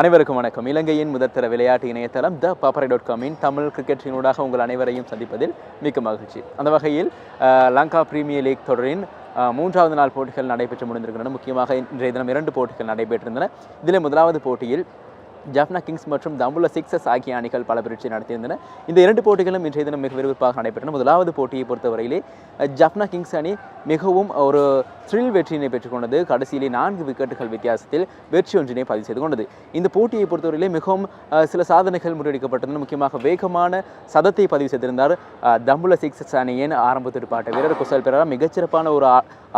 அனைவருக்கும் வணக்கம். இலங்கையின் முதற்தர விளையாட்டு இணையதளம் த பாப்பரை டாட் காமின் தமிழ் கிரிக்கெட்டினூடாக உங்கள் அனைவரையும் சந்திப்பதில் மிக்க மகிழ்ச்சி. அந்த வகையில் லங்கா பிரீமியர் லீக் தொடரின் மூன்றாவது நாள் போட்டிகள் நடைபெற்று முடிந்திருக்கின்றன. முக்கியமாக இன்றைய தினம் இரண்டு போட்டிகள் நடைபெற்றிருந்தன. இதில் முதலாவது போட்டியில் ஜாஃப்னா கிங்ஸ் மற்றும் தம்புல சிக்ஸஸ் ஆகிய அணிகள் பல பரீட்சை நடத்தியிருந்தன. இந்த இரண்டு போட்டிகளும் இன்றைய தினம் மிக விறுவிறுப்பாக நடைபெற்றன. முதலாவது போட்டியை பொறுத்தவரையிலே ஜாஃப்னா கிங்ஸ் அணி மிகவும் ஒரு த்ரில் வெற்றியினை பெற்றுக்கொண்டது. கடைசியிலே நான்கு விக்கெட்டுகள் வித்தியாசத்தில் வெற்றி ஒன்றினை பதிவு செய்து கொண்டது. இந்த போட்டியை பொறுத்தவரையிலே மிகவும் சில சாதனைகள் முறியடிக்கப்பட்டன. முக்கியமாக வேகமான சதத்தை பதிவு செய்திருந்தார் தம்புல சிக்ஸஸ் அணியின் ஆரம்ப துடுப்பாட்ட வீரர் குசல் பெரா மிகச்சிறப்பான ஒரு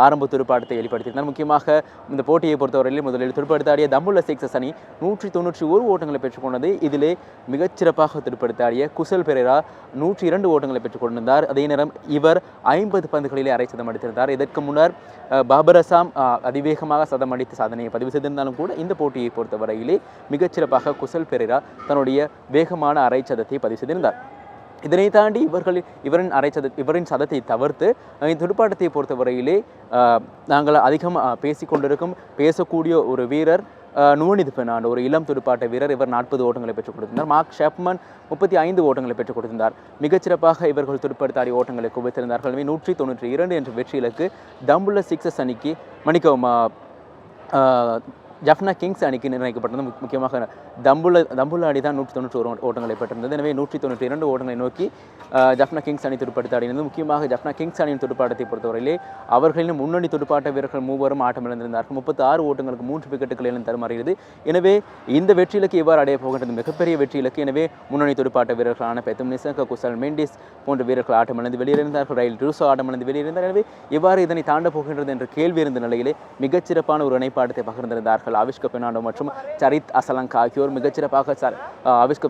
ஆரம்ப துடுப்பாட்டத்தை வெளிப்படுத்தியிருந்தார். முக்கியமாக இந்த போட்டியை பொறுத்தவரையிலே முதலில் துடுப்படுத்தாடிய தம்புள்ள சிக்ஸஸ் அணி நூற்றி தொண்ணூற்றி ஒரு ஓட்டங்களை பெற்றுக்கொண்டது இதிலே மிகச்சிறப்பாக துடுப்படுத்தாடிய குசல் பெரேரா நூற்றி இரண்டு ஓட்டங்களை பெற்றுக்கொண்டிருந்தார் அதே நேரம் இவர் ஐம்பது பந்துகளிலே அரை சதம் அடித்திருந்தார். இதற்கு முன்னர் பாபர் அசாம் அதிவேகமாக சதம் அடித்து சாதனையை பதிவு செய்திருந்தாலும் கூட இந்த போட்டியை பொறுத்தவரையிலே மிகச்சிறப்பாக குசல் பெரேரா தன்னுடைய வேகமான அரை சதத்தை பதிவு செய்திருந்தார். இதனை தாண்டி இவர்கள் இவரின் அரை சத இவரின் சதத்தை தவிர்த்து துடுப்பாட்டத்தை பொறுத்தவரையிலே நாங்கள் அதிகம் பேசிக்கொண்டிருக்கும் பேசக்கூடிய ஒரு வீரர் நுவனிது பெர்னாண்டோ ஒரு இளம் துடுப்பாட்ட வீரர் இவர் நாற்பது ஓட்டங்களை பெற்றுக் கொடுத்திருந்தார். மார்க் ஷெப்மன் முப்பத்தி ஐந்து ஓட்டங்களை பெற்றுக் கொடுத்திருந்தார். மிகச்சிறப்பாக இவர்கள் துடுப்படுத்தாடி ஓட்டங்களை குவித்திருந்தார்கள். நூற்றி தொண்ணூற்றி இரண்டு என்ற வெற்றி இலக்கு தம்புள்ள சிக்ஸஸ் அணிக்கு மணிக்கவும் ஜஃப்னா கிங்ஸ் அணிக்கு நிர்ணயிக்கப்பட்டது. முக்கியமாக தம்புல தம்புலாடி தான் நூற்றி தொண்ணூற்றி ஒரு ஓட்டங்களை பெற்றிருந்தது. எனவே நூற்றி தொண்ணூற்றி இரண்டு ஓட்டங்களை நோக்கி ஜப்னா ஜஃப்னா கிங்ஸ் அணி துடுப்பாட்ட ஆடினது. முக்கியமாக ஜஃப்னா கிங்ஸ் அணியின் துடுப்பாட்டத்தை பொறுத்தவரையிலே அவர்களின் முன்னணி துடுப்பாட்ட வீரர்கள் மூவரும் ஆட்டம் இழந்திருந்தார்கள் முப்பத்தி ஆறு ஓட்டங்களுக்கு மூன்று விக்கெட்டுகள் தருமாறுகிறது எனவே இந்த வெற்றி இலக்கு இவ்வாறு அடைய போகின்றது? மிகப்பெரிய வெற்றி இலக்கு எனவே முன்னணி துடுப்பாட்ட வீரர்களான பெத்தும் நிசங்க குசல் மெண்டிஸ் போன்ற வீரர்கள் ஆட்டம் இழந்து வெளியிருந்தார்கள் ரயில் ரூசோ ஆட்டம் இழந்து வெளியிருந்தார் எனவே இவ்வாறு இதனை தாண்ட போகின்றது என்ற கேள்வி இருந்த நிலையிலே மிகச்சிறப்பான ஒரு இணைப்பாட்டத்தை பகிர்ந்திருந்தார்கள். ஆவிஷ்க பெனாண்டோ மற்றும் சரித் அசலங்கா ஆகியோர் மிகச்சிறப்பாக ச-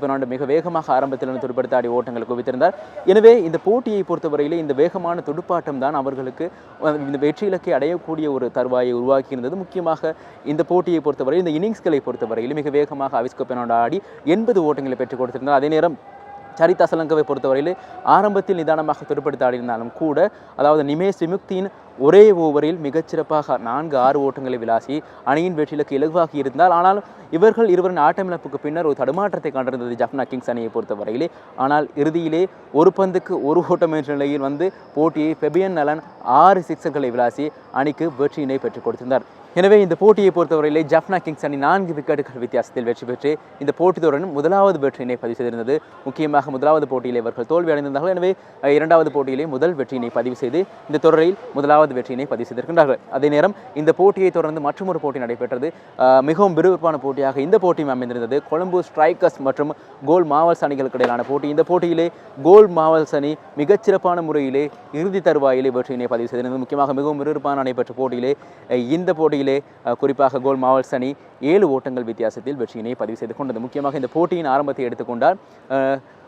பெர்னாண்டோ மிக வேகமாக ஆரம்பத்தில் துடுப்படுத்த ஆடி ஓட்டங்கள் குவித்திருந்தார். எனவே இந்த போட்டியை பொறுத்தவரையிலே இந்த வேகமான துடுப்பாட்டம் தான் அவர்களுக்கு இந்த வெற்றி இலக்கை அடையக்கூடிய ஒரு தருவாயை உருவாக்கியிருந்தது. முக்கியமாக இந்த போட்டியை பொறுத்தவரை இந்த இன்னிங்ஸ்களை பொறுத்தவரையில் மிக வேகமாக ஆவிஷ்க பெர்னாண்டோ ஆடி எண்பது ஓட்டங்களை பெற்றுக் கொடுத்திருந்தார். அதே நேரம் சரிதா சலங்கவை பொறுத்தவரையிலே ஆரம்பத்தில் நிதானமாக துடுப்படுத்த ஆடினாலும் கூட அதாவது நிமேஷ் விமுக்தியின் ஒரே ஓவரில் மிகச்சிறப்பாக நான்கு ஆறு ஓட்டங்களை விளாசி அணியின் வெற்றிலுக்கு இலகுவாகி இருந்தால் ஆனாலும் இவர்கள் இருவரின் ஆட்டமிழப்புக்கு பின்னர் ஒரு தடுமாற்றத்தை கண்டிருந்தது ஜப்னா கிங்ஸ் அணியை பொறுத்தவரையிலே. ஆனால் இறுதியிலே ஒரு பந்துக்கு ஒரு ஓட்டம் என்ற நிலையில் வந்து போட்டியை பெபியன் நலன் ஆறு சிக்ஸர்களை விளாசி அணிக்கு வெற்றியினை பெற்றுக் கொடுத்திருந்தார். எனவே இந்த போட்டியை பொறுத்தவரையிலே ஜப்னா கிங்ஸ் அணி நான்கு விக்கெட்டுகள் வித்தியாசத்தில் வெற்றி பெற்று இந்த போட்டித் தொடரின் முதலாவது வெற்றியினை பதிவு செய்திருந்தது. முக்கியமாக முதலாவது போட்டியில் இவர்கள் தோல்வி அடைந்திருந்தார்கள். எனவே இரண்டாவது போட்டியிலே முதல் வெற்றியினை பதிவு செய்து இந்த தொடரில் முதலாவது வெற்றியினை பதிவு செய்திருக்கின்றார்கள். அதே நேரம் இந்த போட்டியை தொடர்ந்து மற்றொரு போட்டி நடைபெற்றது. மிகவும் விறுவிறுப்பான போட்டியாக இந்த போட்டியும் அமைந்திருந்தது. கொழும்பு ஸ்ட்ரைக்கர்ஸ் மற்றும் கோல் மாவல்ஸ் அணிகளுக்கு இடையிலான போட்டி. இந்த போட்டியிலே கோல் மாவல்ஸ் அணி மிகச்சிறப்பான முறையிலே இறுதி தருவாயிலே வெற்றியினை பதிவு செய்திருந்தது. முக்கியமாக மிகவும் விறுவிறுப்பான நடைபெற்ற போட்டியிலே இந்த போட்டி போட்டியிலே குறிப்பாக கோல் மாவல்ஸ் அணி ஏழு ஓட்டங்கள் வித்தியாசத்தில் வெற்றியினை பதிவு செய்து கொண்டது. முக்கியமாக இந்த போட்டியின் ஆரம்பத்தை எடுத்துக்கொண்டால்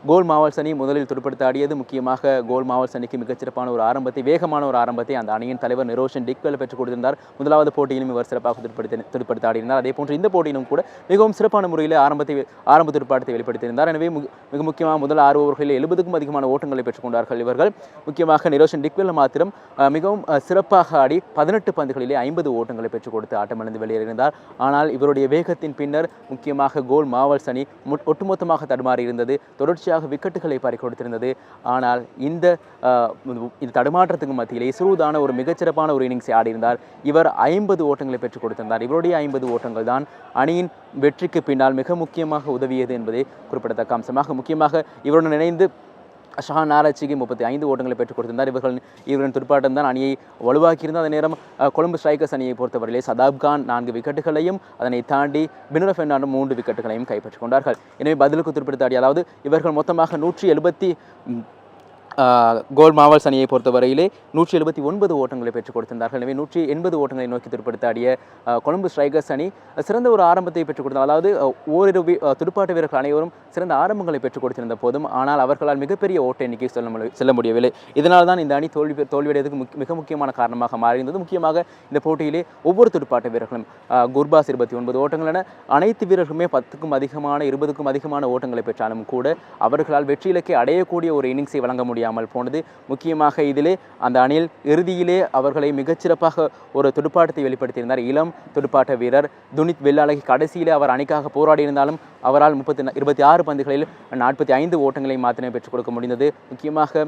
கோல் மாவல்ஸ் அணி முதலில் துடுப்படுத்த ஆடியது. முக்கியமாக கோல் மாவல்ஸ் அணிக்கு மிகச்சிறப்பான ஒரு ஆரம்பத்தை வேகமான ஒரு ஆரம்பத்தை அந்த அணியின் தலைவர் நிரோஷன் டிக்வெல் பெற்றுக் கொடுத்திருந்தார். முதலாவது போட்டியிலும் இவர் சிறப்பாக துடுப்படுத்த துடுப்படுத்த ஆடினார் அதே போன்று இந்த போட்டியிலும் கூட மிகவும் சிறப்பான முறையில் ஆரம்பத்தை ஆரம்ப துடுப்பாட்டத்தை வெளிப்படுத்தியிருந்தார். எனவே மிக முக்கியமாக முதல் ஆறு ஓவர்களில் எழுபதுக்கும் அதிகமான ஓட்டங்களை பெற்றுக்கொண்டார்கள் இவர்கள். முக்கியமாக நிரோஷன் டிக்வெல் மாத்திரம் மிகவும் சிறப்பாக ஆடி பதினெட்டு பந்துகளிலே ஐம்பது ஓட்டங்களை பெற்றுக் கொடுத்து ஆட்டமிழந்து வெளியேறியிருந்தார். ஆனால் இவருடைய வேகத்தின் பின்னர் முக்கியமாக கோல் மாவல்ஸ் அணி ஒட்டுமொத்தமாக தடுமாறி இருந்தது தொடர்ச்சியாக விக்கெட்டுகளை பறி கொடுத்திருந்தது. ஆனால் இந்த இந்த தடுமாற்றத்துக்கு மத்தியிலே இஸ்ரூதான ஒரு மிகச்சிறப்பான ஒரு இன்னிங்ஸை ஆடியிருந்தார். இவர் ஐம்பது ஓட்டங்களை பெற்றுக் கொடுத்திருந்தார். இவருடைய ஐம்பது ஓட்டங்கள் தான் அணியின் வெற்றிக்கு பின்னால் மிக முக்கியமாக உதவியது என்பதே குறிப்பிடத்தக்க அம்சமாக முக்கியமாக இவருடன் இணைந்து ஷஹான் நாராச்சிக்கு முப்பத்தி ஐந்து ஓட்டங்களை பெற்றுக் கொடுத்திருந்தார். இவர்கள் இவரின் துடுப்பாட்டம் தான் அணியை வலுவாக்கியிருந்த அதே நேரம் கொழும்பு ஸ்ட்ரைக்கர்ஸ் அணியை பொறுத்தவரையிலே சதாப் கான் நான்கு விக்கெட்டுகளையும் அதனை தாண்டி பினுர பெர்னாண்டோ மூன்று விக்கெட்டுகளையும் கைப்பற்றிக் கொண்டார்கள். எனவே பதிலுக்கு துடுப்படுத்தாடி அதாவது இவர்கள் மொத்தமாக நூற்றி எழுபத்தி கோல் மாவல்ஸ் அணியை பொறுத்தவரையிலே நூற்றி எழுபத்தி ஒன்பது ஓட்டங்களை பெற்றுக் கொடுத்திருந்தார்கள். எனவே நூற்றி எண்பது ஓட்டங்களை நோக்கி திருப்படுத்தாடிய கொழும்பு ஸ்ட்ரைகர்ஸ் அணி சிறந்த ஒரு ஆரம்பத்தை பெற்றுக் கொடுத்தார் அதாவது ஓரிரு துடுப்பாட்ட வீரர்கள் அனைவரும் சிறந்த ஆரம்பங்களை பெற்றுக் கொடுத்திருந்த போதும் ஆனால் அவர்களால் மிகப்பெரிய ஓட்ட எண்ணிக்கை செல்ல முடி- செல்ல முடியவில்லை. இதனால் தான் இந்த அணி தோல்வி தோல்வியடைவதற்கு மிக முக்கியமான காரணமாக மாறியிருந்தது. முக்கியமாக இந்த போட்டியிலே ஒவ்வொரு துடுப்பாட்ட வீரர்களும் குர்பாஸ் இருபத்தி ஒன்பது ஓட்டங்கள் என அனைத்து வீரர்களுமே பத்துக்கும் அதிகமான இருபதுக்கும் அதிகமான ஓட்டங்களை பெற்றாலும் கூட அவர்களால் வெற்றி இலக்கை அடையக்கூடிய ஒரு இன்னிங்ஸை வழங்க முடியும் முடியாமல் போனது. முக்கியமாக இதிலே அந்த அணியில் இறுதியிலே அவர்களை மிகச்சிறப்பாக ஒரு துடுப்பாட்டத்தை வெளிப்படுத்தியிருந்தார். இளம் துடுப்பாட்ட வீரர் துனித் வெள்ளாளகி கடைசியிலே அவர் அணிக்காக போராடி இருந்தாலும் அவரால் முப்பத்தி இருபத்தி ஆறு பந்துகளில் நாற்பத்தி ஐந்து ஓட்டங்களை மாத்திரமே பெற்றுக் கொடுக்க முடிந்தது. முக்கியமாக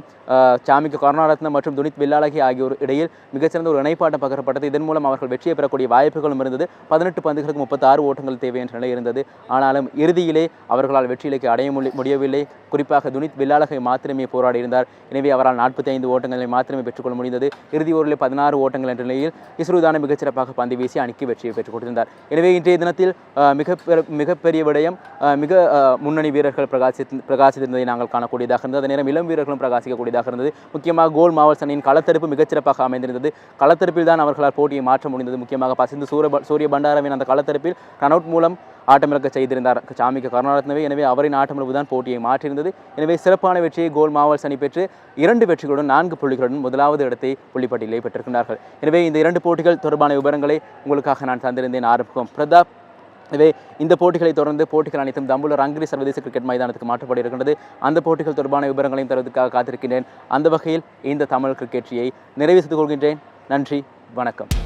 சாமிக்கு கருணாரத்னம் மற்றும் துனித் வெள்ளாளகி ஆகியோர் இடையில் மிகச்சிறந்த ஒரு இணைப்பாட்டம் பகரப்பட்டது. இதன் மூலம் அவர்கள் வெற்றியை பெறக்கூடிய வாய்ப்புகளும் இருந்தது. பதினெட்டு பந்துகளுக்கு முப்பத்தாறு ஓட்டங்கள் தேவை என்ற நிலை இருந்தது. ஆனாலும் இறுதியிலே அவர்களால் வெற்றியிலைக்கு அடைய முடியவில்லை. குறிப்பாக துனித் வெள்ளாளகை மாத்திரமே போராடி இருந்தார் எனவே அவரால் நாற்பத்தி ஐந்து ஓட்டங்களை மாத்திரமே பெற்றுக்கொள்ள முடிந்தது. இறுதி ஓரில் பதினாறு ஓட்டங்கள் என்ற நிலையில் இஸ்ரோதான மிகச்சிறப்பாக பந்து வீசி அணிக்கு வெற்றியை பெற்றுக் கொடுத்திருந்தார். எனவே இன்றைய தினத்தில் மிக மிகப்பெரிய விடயம் மிக முன்னணி வீரர்கள் பிரகாசி பிரகாசித்திருந்ததை நாங்கள் காணக்கூடியதாக இருந்தது. அதே நேரம் இளம் வீரர்களும் பிரகாசிக்கக்கூடியதாக இருந்தது. முக்கியமாக கோல் மாவல் சனியின் களத்தடுப்பு மிகச்சிறப்பாக அமைந்திருந்தது. களத்தடுப்பில் தான் அவர்களால் போட்டியை மாற்ற முடிந்தது. முக்கியமாக பசிந்து சூரிய சூரிய பண்டாரவின் அந்த களத்தடுப்பில் ரன் அவுட் மூலம் ஆட்டமிழக்க செய்திருந்தார். சாமிக்கு கருணாரத்னவே எனவே அவரின் ஆட்டமிழப்பு தான் போட்டியை மாற்றியிருந்தது. எனவே சிறப்பான வெற்றியை கோல் மாவல் அணி பெற்று இரண்டு வெற்றிகளுடன் நான்கு புள்ளிகளுடன் முதலாவது இடத்தை புள்ளிப்பட்டியலை பெற்றிருக்கிறார்கள் எனவே இந்த இரண்டு போட்டிகள் தொடர்பான விவரங்களை உங்களுக்காக நான் தந்திருந்தேன் ஆரம்பிக்கும் பிரதாப் எனவே இந்த போட்டிகளை தொடர்ந்து போட்டிகள் அனைத்தும் தம்புள்ள ரங்கிரி சர்வதேச கிரிக்கெட் மைதானத்துக்கு மாற்றப்பட இருக்கின்றது. அந்த போட்டிகள் தொடர்பான விவரங்களையும் தருவதற்காக காத்திருக்கின்றேன். அந்த வகையில் இந்த தமிழ் கிரிக்கெட்ரியை நிறைவு செய்து கொள்கின்றேன். நன்றி. வணக்கம்.